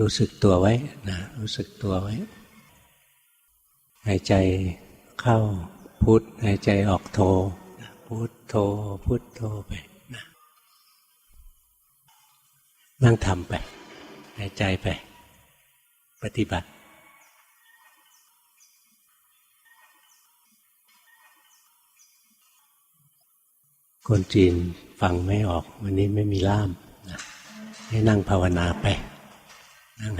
รู้สึกตัวไว้นะรู้สึกตัวไว้ หายใจเข้าพุทหายใจออกโทพุทโทพุทโทไปนะนั่งทำไป หายใจไป ปฏิบัติคนจีนฟังไม่ออก วันนี้ไม่มีล่ามนะให้นั่งภาวนาไป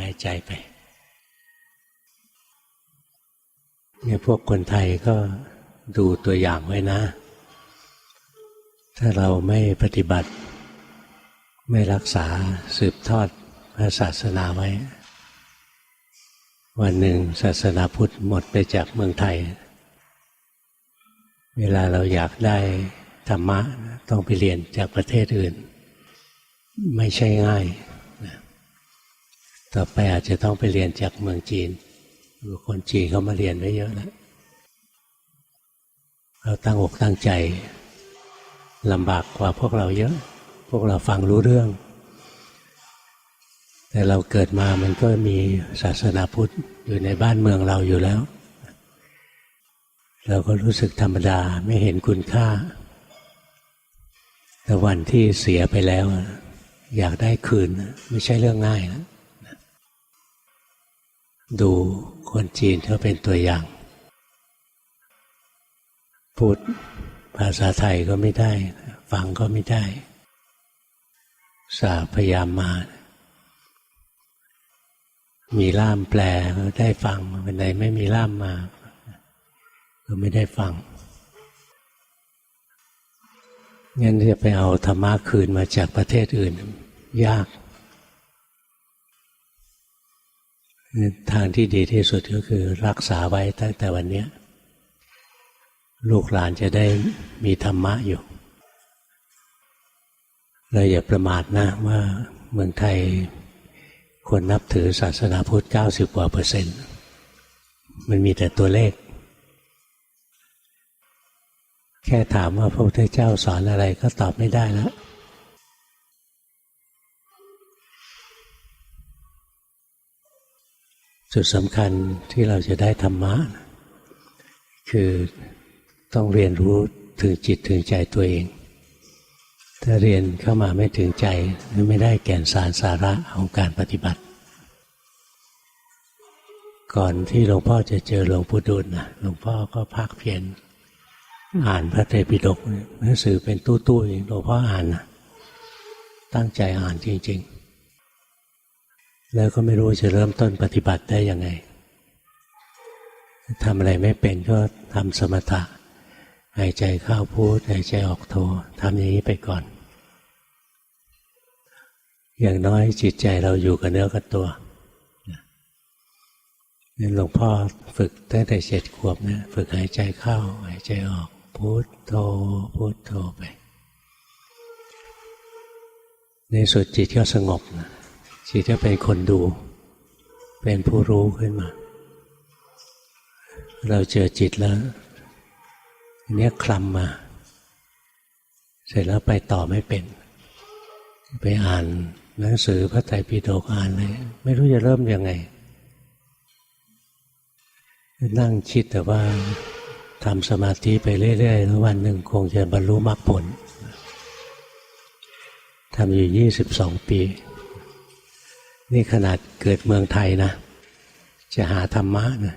หายใจไปเนี่ยพวกคนไทยก็ดูตัวอย่างไว้นะ ถ้าเราไม่ปฏิบัติ ไม่รักษาสืบทอดพระศาสนาไว้ วันหนึ่งศาสนาพุทธหมดไปจากเมืองไทย เวลาเราอยากได้ธรรมะต้องไปเรียนจากประเทศอื่น ไม่ใช่ง่าย ต่อไปอาจจะต้องไปเรียนจากเมืองจีนคนจีนเขามาเรียนไว้เยอะแล้วเราตั้งอกตั้งใจลำบากกว่าพวกเราเยอะ พวกเราฟังรู้เรื่อง แต่เราเกิดมามันก็มีศาสนาพุทธอยู่ในบ้านเมืองเราอยู่แล้ว เราก็รู้สึกธรรมดาไม่เห็นคุณค่า แต่วันที่เสียไปแล้ว อยากได้คืนไม่ใช่เรื่องง่ายนะ ดูคนจีนเขาเป็นตัวอย่าง พูดภาษาไทยก็ไม่ได้ ฟังก็ไม่ได้สาพยายามมา มีล่ามแปลก็ได้ฟังวันไหนไม่มีล่ามมา ก็ไม่ได้ฟังงั้นจะไปเอาธรรมะคืนมาจากประเทศอื่น ยาก ทางที่ดีที่สุดก็คือรักษาไว้ตั้งแต่วันนี้ลูกหลานจะได้มีธรรมะอยู่เราอย่าประมาทนะว่าเมืองไทยคนนับถือศาสนาพุทธ 90 กว่าเปอร์เซ็นต์ มันมีแต่ตัวเลข แค่ถามว่าพระพุทธเจ้าสอนอะไรก็ตอบไม่ได้แล้ว จุดสำคัญที่เราจะได้ธรรมะ คือต้องเรียนรู้ถึงจิตถึงใจตัวเอง ถ้าเรียนเข้ามาไม่ถึงใจไม่ได้แก่นสารสาระของการปฏิบัติ ก่อนที่หลวงพ่อจะเจอหลวงปู่ดุลนะหลวงพ่อก็ภาคเพียรอ่านพระไตรปิฎกหนังสือเป็นตู้ๆหลวงพ่ออ่านนะตั้งใจอ่านจริง ๆ แล้วก็ไม่รู้จะเริ่มต้นปฏิบัติได้ยังไงทำอะไรไม่เป็นก็ทำสมถะหายใจเข้าพูดหายใจออกโททำอย่างนี้ไปก่อน อย่างน้อยจิตใจเราอยู่กับเนื้อกับตัวนี่หลวงพ่อฝึกตั้งแต่เจ็ดขวบนะฝึกหายใจเข้าหายใจออกพุทโธพุทโธไป ในสุดจิตก็สงบนะ จิตก็เป็นคนดู เป็นผู้รู้ขึ้นมา เราเจอจิตแล้วเนี้ยคลำมา เสร็จแล้วไปต่อไม่เป็น ไปอ่านหนังสือพระไตรปิฎกอ่านเลย ไม่รู้จะเริ่มยังไง นั่งคิดแต่ว่าทำสมาธิไปเรื่อยๆแล้ววันหนึ่งคงจะบรรลุมรรคผลทำอยู่ยี่สิบสองปี นี่ขนาดเกิดเมืองไทยนะ จะหาธรรมะนะ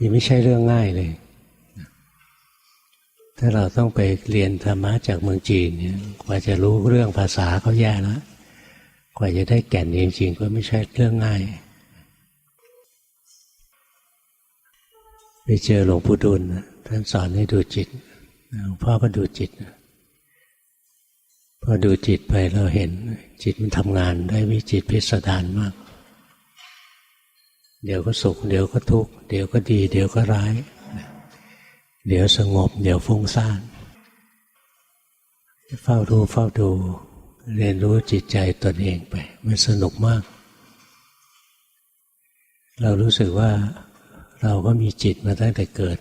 ยังไม่ใช่เรื่องง่ายเลย ถ้าเราต้องไปเรียนธรรมะจากเมืองจีนเนี่ยกว่าจะรู้เรื่องภาษาเขาแย่แล้วกว่าจะได้แก่นจริงๆก็ไม่ใช่เรื่องง่ายไปเจอหลวงปู่ดุลท่านสอนให้ดูจิตหลวงพ่อก็ดูจิต พอดูจิตไปเราเห็น จิตมันทำงานได้วิจิตพิสดารมาก เดี๋ยวก็สุข เดี๋ยวก็ทุกข์เดี๋ยวก็ดี เดี๋ยวก็ร้าย เดี๋ยวสงบ เดี๋ยวฟุ้งซ่านเฝ้าดูเฝ้าดู เรียนรู้จิตใจตนเองไป มันสนุกมาก เรารู้สึกว่าเราก็มีจิตมาตั้งแต่เกิด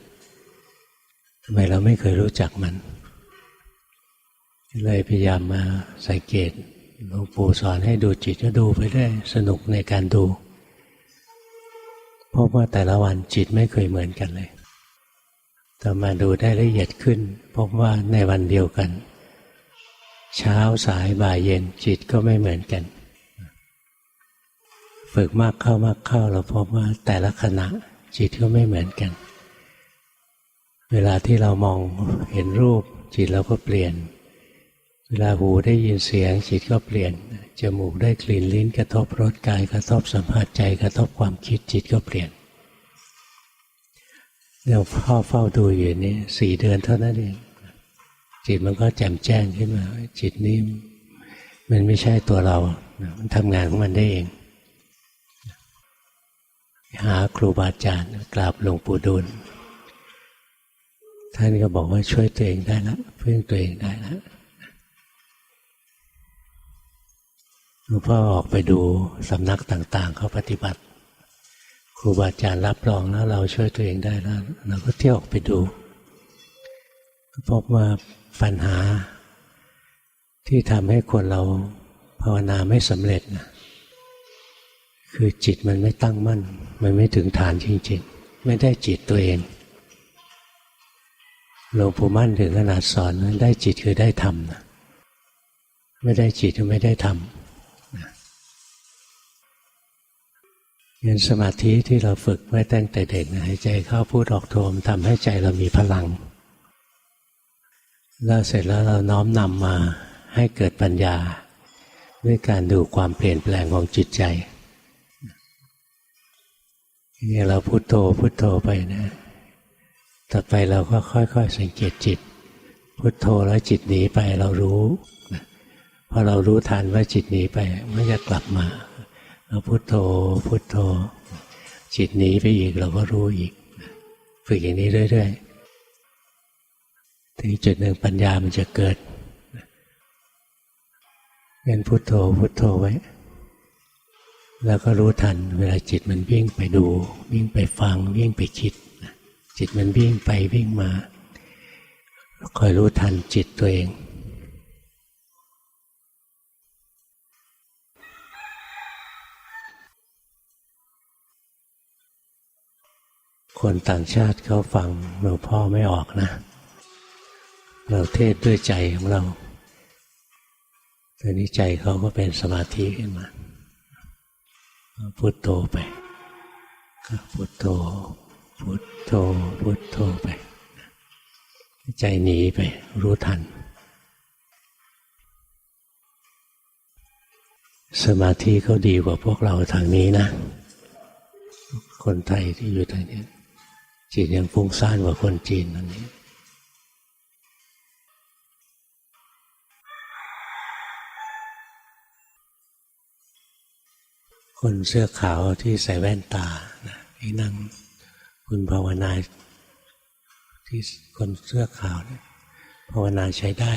ทำไมเราไม่เคยรู้จักมัน เลยพยายามมาสังเกตหลวงปู่สอนให้ดูจิตก็ดูไปได้สนุกในการดูพราะว่าแต่ละวันจิตไม่เคยเหมือนกันเลยแต่มาดูได้ละเอียดขึ้น พบว่าในวันเดียวกัน เช้าสายบ่ายเย็นจิตก็ไม่เหมือนกัน ฝึกมากเข้ามากเข้าเราพบว่าแต่ละขณะจิตก็ไม่เหมือนกัน เวลาที่เรามองเห็นรูปจิตเราก็เปลี่ยน เวลาหูได้ยินเสียงจิตก็เปลี่ยน จมูกได้กลิ่นลิ้นกระทบรสกายกระทบสัมผัสใจกระทบความคิดจิตก็เปลี่ยนเราพ่อเฝ้าดูอยู่นี่สี่เดือนเท่านั้นเองจิตมันก็แจ่มแจ้งขึ้นมา จิตนี้มันไม่ใช่ตัวเรา มันทำงานของมันได้เอง หาครูบาอาจารย์กราบหลวงปู่ดูลท่านก็บอกว่าช่วยตัวเองได้แล้วพึ่งตัวเองได้แล้ว หลวงพ่อออกไปดูสำนักต่างๆ เขาปฏิบัติ ครูบาอาจารย์รับรองแล้วเราช่วยตัวเองได้แล้วเราก็เที่ยวออกไปดูก็พบว่าปัญหาที่ทำให้คนเราภาวนาไม่สำเร็จนะคือจิตมันไม่ตั้งมั่น มันไม่ถึงฐานจริงๆ ไม่ได้จิตตัวเองหลวงปู่มั่นถึงขนาดสอนได้จิตคือได้ธรรมนะไม่ได้จิตคือไม่ได้ธรรม งินสมาธิที่เราฝึกไว้ตั้งแต่เด็กหายใจเข้าพูดออกโทมทำให้ใจเรามีพลัง แล้วเสร็จแล้วเราน้อมนำมาให้เกิดปัญญา ด้วยการดูความเปลี่ยนแปลงของจิตใจนี่เราพุโทโธพุโทโธไปนะ ต่อไปเราก็ค่อยๆสังเกตจิต พุโทโธแล้วจิตหนีไปเรารู้พอเรารู้ทันว่าจิตหนีไปมันจะกลับมา พุโทโธพุโทโธ จิตหนีไปอีกเราก็รู้อีก ฝึกอย่างนี้เรื่อยๆถึงจุดหนึ่งปัญญามันจะเกิดงั้นพุโทโธพุโทโธไว้ แล้วก็รู้ทัน เวลาจิตมันวิ่งไปดู วิ่งไปฟัง วิ่งไปคิด จิตมันวิ่งไปวิ่งมาคอยรู้ทันจิตตัวเอง คนต่างชาติเขาฟังหลวงพ่อไม่ออกนะ เราเทศด้วยใจของเราตอนนี้ใจเขาก็เป็นสมาธิขึ้นมาพุทโธไปพุทโธพุทโธพุทโธไป ใจหนีไป รู้ทัน สมาธิเขาดีกว่าพวกเราทางนี้นะ คนไทยที่อยู่ทางนี้ จิตยังฟุ้งซ่านกว่าคนจีนอันนี้คนเสื้อขาวที่ใส่แว่นตานะที่นั่งคุณภาวนาที่คนเสื้อขาวเนี่ยภาวนาใช้ได้